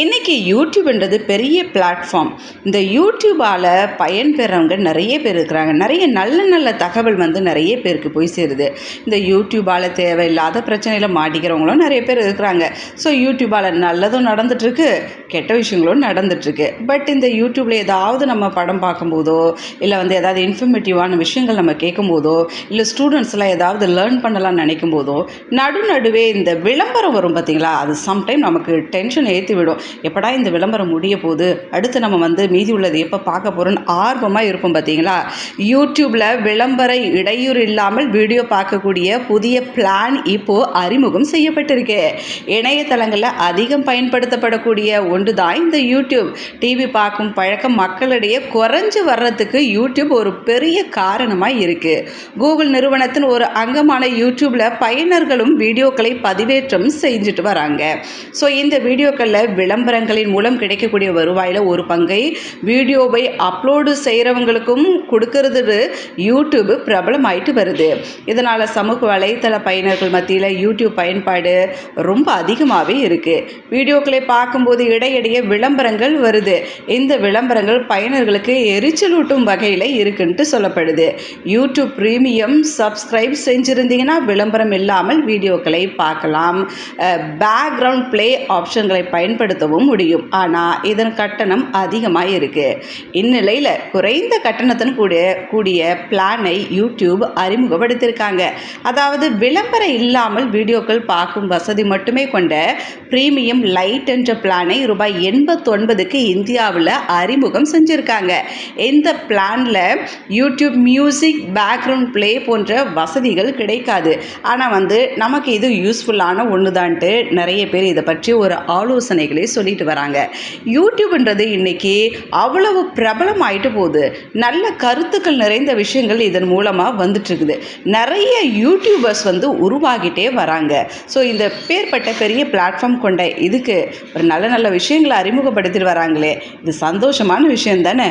இன்றைக்கி யூடியூப்ன்றது பெரிய பிளாட்ஃபார்ம் இந்த யூடியூபால் பயன்பெறவங்க நிறைய பேர் இருக்கிறாங்க. நிறைய நல்ல நல்ல தகவல் வந்து நிறைய பேருக்கு போய் சேருது. இந்த யூடியூபால் தேவையில்லாத பிரச்சனையில் மாட்டிக்கிறவங்களும் நிறைய பேர் இருக்கிறாங்க. ஸோ யூடியூபால் நல்லதும் நடந்துட்டுருக்கு கெட்ட விஷயங்களும் நடந்துட்டுருக்கு. பட் இந்த யூடியூப்பில் ஏதாவது நம்ம படம் பார்க்கும்போதோ இல்லை வந்து ஏதாவது இன்ஃபர்மேட்டிவான விஷயங்கள் நம்ம கேட்கும்போதோ இல்லை ஸ்டூடெண்ட்ஸ்லாம் ஏதாவது லேர்ன் பண்ணலாம்னு நினைக்கும் போதோ நடு நடுவே இந்த விளம்பரம் வரும் பார்த்தீங்களா அது சம்டைம் நமக்கு டென்ஷன் ஏற்றி விடும். எப்படா இந்த விளம்பரம் முடிய போகுது அடுத்து நம்ம வந்து மீதி உள்ளது எப்போ பார்க்க போகிறோன்னு ஆர்வமாக இருப்போம் பார்த்தீங்களா யூடியூப்பில் விளம்பர இடையூறு இல்லாமல் வீடியோ பார்க்கக்கூடிய புதிய பிளான் இப்போது அறிமுகம் செய்யப்பட்டிருக்கு. இணையதளங்களில் அதிகம் பயன்படுத்தப்படக்கூடிய ஒன்று தான் இந்த யூடியூப் டிவி பார்க்கும் பழக்கம் மக்களிடையே குறைஞ்சு வர்றதுக்கு யூடியூப் ஒரு பெரிய காரணமாக இருக்குது கூகுள் நிறுவனத்தின் ஒரு அங்கமான யூடியூப்பில் பயனர்களும் வீடியோக்களை பதிவேற்றம் செஞ்சுட்டு வராங்க. ஸோ இந்த வீடியோக்களில் விளம்பரம் விளம்பரங்களின் மூலம் கிடைக்கக்கூடிய வருவாயில் ஒரு பங்கை வீடியோவை அப்லோடு செய்கிறவங்களுக்கும் கொடுக்கறது யூடியூப் பிரபலமாயிட்டு வருது. இதனால் சமூக வலைத்தள பயனர்கள் மத்தியில் யூடியூப் பயன்பாடு ரொம்ப அதிகமாகவே இருக்குது வீடியோக்களை பார்க்கும்போது இடையிடையே விளம்பரங்கள் வருது. இந்த விளம்பரங்கள் பயனர்களுக்கு எரிச்சலூட்டும் வகையில் இருக்குன்ட்டு சொல்லப்படுது. யூடியூப் ப்ரீமியம் சப்ஸ்கிரைப் செஞ்சுருந்தீங்கன்னா விளம்பரம் இல்லாமல் வீடியோக்களை பார்க்கலாம். பேக்ரவுண்ட் ப்ளே ஆப்ஷன்களை பயன்படுத்தவும் முடியும். ஆனால் இதன் கட்டணம் அதிகமாக இருக்குது இந்நிலையில் குறைந்த கட்டணத்துடன் கூடிய கூடிய பிளானை யூடியூப் அறிமுகப்படுத்தியிருக்காங்க. அதாவது விளம்பரம் இல்லாமல் வீடியோக்கள் பார்க்கும் வசதி மட்டுமே கொண்ட ப்ரீமியம் லைட் என்ற பிளானை ரூபாய் எண்பத்தொன்பதுக்கு இந்தியாவில் அறிமுகம் செஞ்சுருக்காங்க. இந்த பிளானில் யூடியூப் மியூசிக் பேக்ரவுண்ட் ப்ளே போன்ற வசதிகள் கிடைக்காது. ஆனால் வந்து நமக்கு இது யூஸ்ஃபுல்லான ஒன்று தான்ட்டு நிறைய பேர் இதை பற்றி ஒரு ஆலோசனைகளை சொல்லிட்டு வராங்க. யூடியூப்ன்றது இன்றைக்கி அவ்வளவு பிரபலம் ஆயிட்டு போகுது. நல்ல கருத்துக்கள் நிறைந்த விஷயங்கள் இதன் மூலமாக வந்துட்டுருக்குது. நிறைய யூடியூபர்ஸ் வந்து உருவாகிட்டே வராங்க. ஸோ இந்த பேர்பட்ட பெரிய பிளாட்ஃபார்ம் கொண்ட இதுக்கு ஒரு நல்ல நல்ல விஷயங்களை அறிமுகப்படுத்திட்டு வராங்களே. இது சந்தோஷமான விஷயம் தானே?